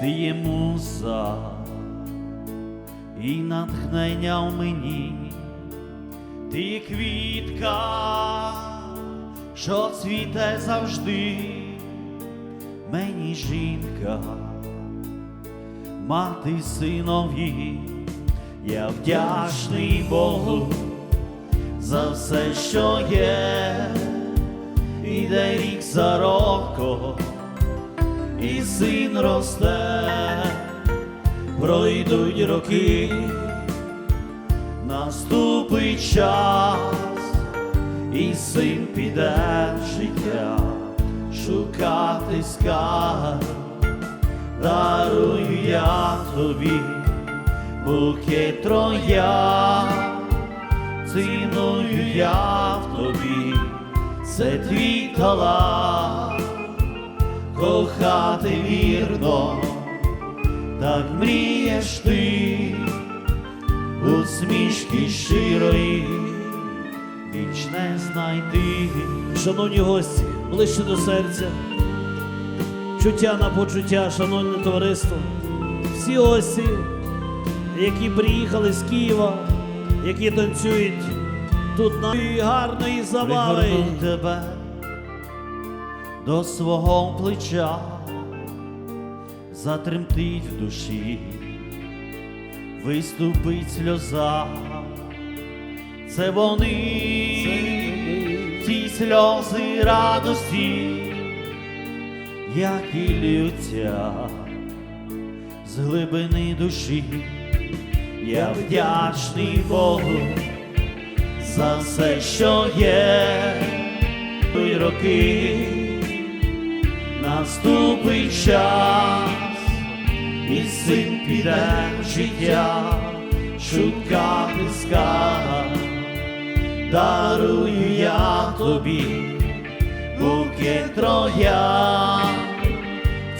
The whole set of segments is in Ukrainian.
ти є муза і натхнення в мені, ти є квітка, що цвіте завжди, мені жінка, мати синові, я вдячний Богу за все, що є, іде рік за роком і син росте, пройдуть роки, наступить час, і син піде в життя, шукати скарб, дарую я тобі букет троя, ціную я в тобі, це твій талант кохати вірно, так мрієш ти, усмішки щирої, віч не знайти. Шановні гості, ближче до серця, чуття на почуття, шановне товариство, всі гості, які приїхали з Києва, які танцюють тут на гарної забави. Тебе до свого плеча, затремтить в душі, виступить сльоза. Це вони, ті сльози радості, які ллються з глибини душі. Я вдячний Богу за все, що є, і роки наступить час, і син піде в життя, шукати скарб, дарую я тобі, букет троя,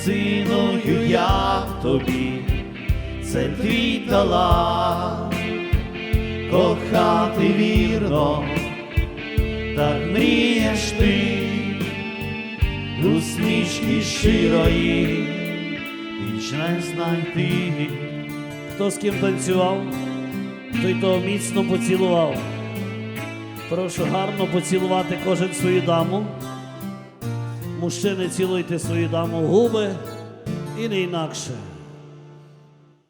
ціную я тобі, це твій талант. Кохати вірно, так мрієш ти, усмішки щирої, віч не знайти. Хто з ким танцював, той того міцно поцілував. Прошу гарно поцілувати кожен свою даму. Мужчини, цілуйте свою даму губи і не інакше.